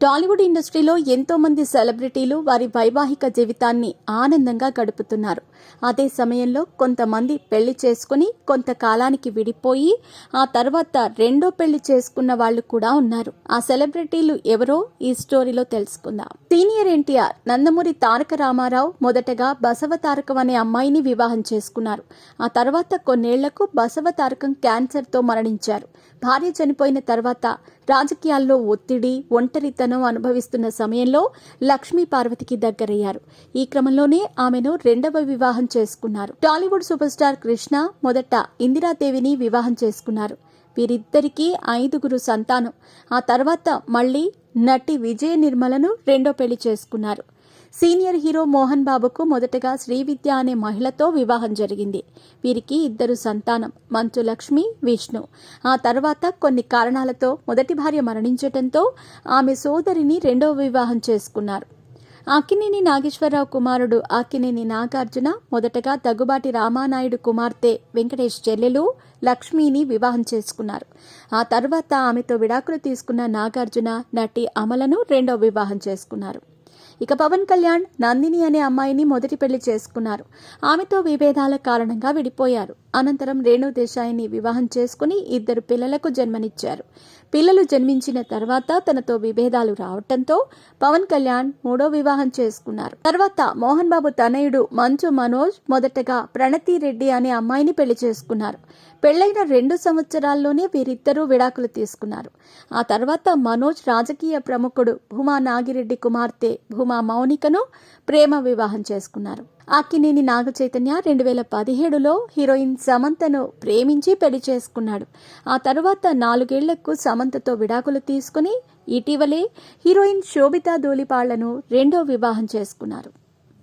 టాలీవుడ్ ఇండస్ట్రీలో ఎంతో మంది సెలబ్రిటీలు వారి వైవాహిక జీవితాన్ని ఆనందంగా గడుపుతున్నారు. అదే సమయంలో కొంతమంది పెళ్ళి చేసుకుని కొంతకాలానికి విడిపోయి ఆ తర్వాత రెండో పెళ్ళి చేసుకున్న వాళ్ళు కూడా ఉన్నారు. ఆ సెలబ్రిటీలు ఎవరో ఈ స్టోరీలో తెలుసుకుందాం. సీనియర్ ఎన్టీఆర్ నందమూరి తారక రామారావు మొదటగా బసవ తారకం అనే అమ్మాయిని వివాహం చేసుకున్నారు. ఆ తర్వాత కొన్నేళ్ళకు బసవ తారకం క్యాన్సర్తో మరణించారు. భార్య చనిపోయిన తర్వాత రాజకీయాల్లో ఒత్తిడి ఒంటరితనం అనుభవిస్తున్న సమయంలో లక్ష్మీ పార్వతికి దగ్గరయ్యారు. ఈ క్రమంలోనే ఆమెను రెండవ వివాహం చేసుకున్నారు. టాలీవుడ్ సూపర్ స్టార్ కృష్ణ మొదట ఇందిరాదేవిని వివాహం చేసుకున్నారు. వీరిద్దరికీ ఐదుగురు సంతానం. ఆ తర్వాత మళ్ళీ నటి విజయ నిర్మలను రెండో పెళ్ళి చేసుకున్నారు. సీనియర్ హీరో మోహన్ బాబుకు మొదటగా శ్రీవిద్య అనే మహిళతో వివాహం జరిగింది. వీరికి ఇద్దరు సంతానం మంచు లక్ష్మి విష్ణు. ఆ తర్వాత కొన్ని కారణాలతో మొదటి భార్య మరణించటంతో ఆమె సోదరిని రెండవ వివాహం చేసుకున్నారు. అక్కినేని నాగేశ్వరరావు కుమారుడు అక్కినేని నాగార్జున మొదటగా దగ్గుబాటి రామానాయుడు కుమార్తె వెంకటేష్ చెల్లెలు లక్ష్మిని వివాహం చేసుకున్నారు. ఆ తర్వాత ఆమెతో విడాకులు తీసుకున్న నాగార్జున నటి అమలను రెండో వివాహం చేసుకున్నారు. ఇక పవన్ కళ్యాణ్ నందిని అనే అమ్మాయిని మొదటి పెళ్ళి చేసుకున్నారు. ఆమెతో విభేదాల కారణంగా విడిపోయారు. అనంతరం రేణు దేశాయిని వివాహం చేసుకుని ఇద్దరు పిల్లలకు జన్మనిచ్చారు. పిల్లలు జన్మించిన తర్వాత తనతో విభేదాలు రావటంతో పవన్ కళ్యాణ్ మూడో వివాహం చేసుకున్నారు. తర్వాత మోహన్ బాబు తనయుడు మంచు మనోజ్ మొదటగా ప్రణతి రెడ్డి అనే అమ్మాయిని పెళ్ళి చేసుకున్నారు. పెళ్ళైన రెండు సంవత్సరాల్లోనే వీరిద్దరూ విడాకులు తీసుకున్నారు. ఆ తర్వాత మనోజ్ రాజకీయ ప్రముఖుడు భూమా నాగిరెడ్డి కుమార్తె భూమా మౌనికను ప్రేమ వివాహం చేసుకున్నారు. అక్కినేని నాగ చైతన్య రెండు వేల పదిహేడులో హీరోయిన్ సమంతను ప్రేమించి పెళ్ళి చేసుకున్నాడు. ఆ తరువాత నాలుగేళ్ళకు సమంతతో విడాకులు తీసుకుని ఇటీవలే హీరోయిన్ శోభితా ధూళిపాళ్ళను రెండో వివాహం చేసుకున్నారు.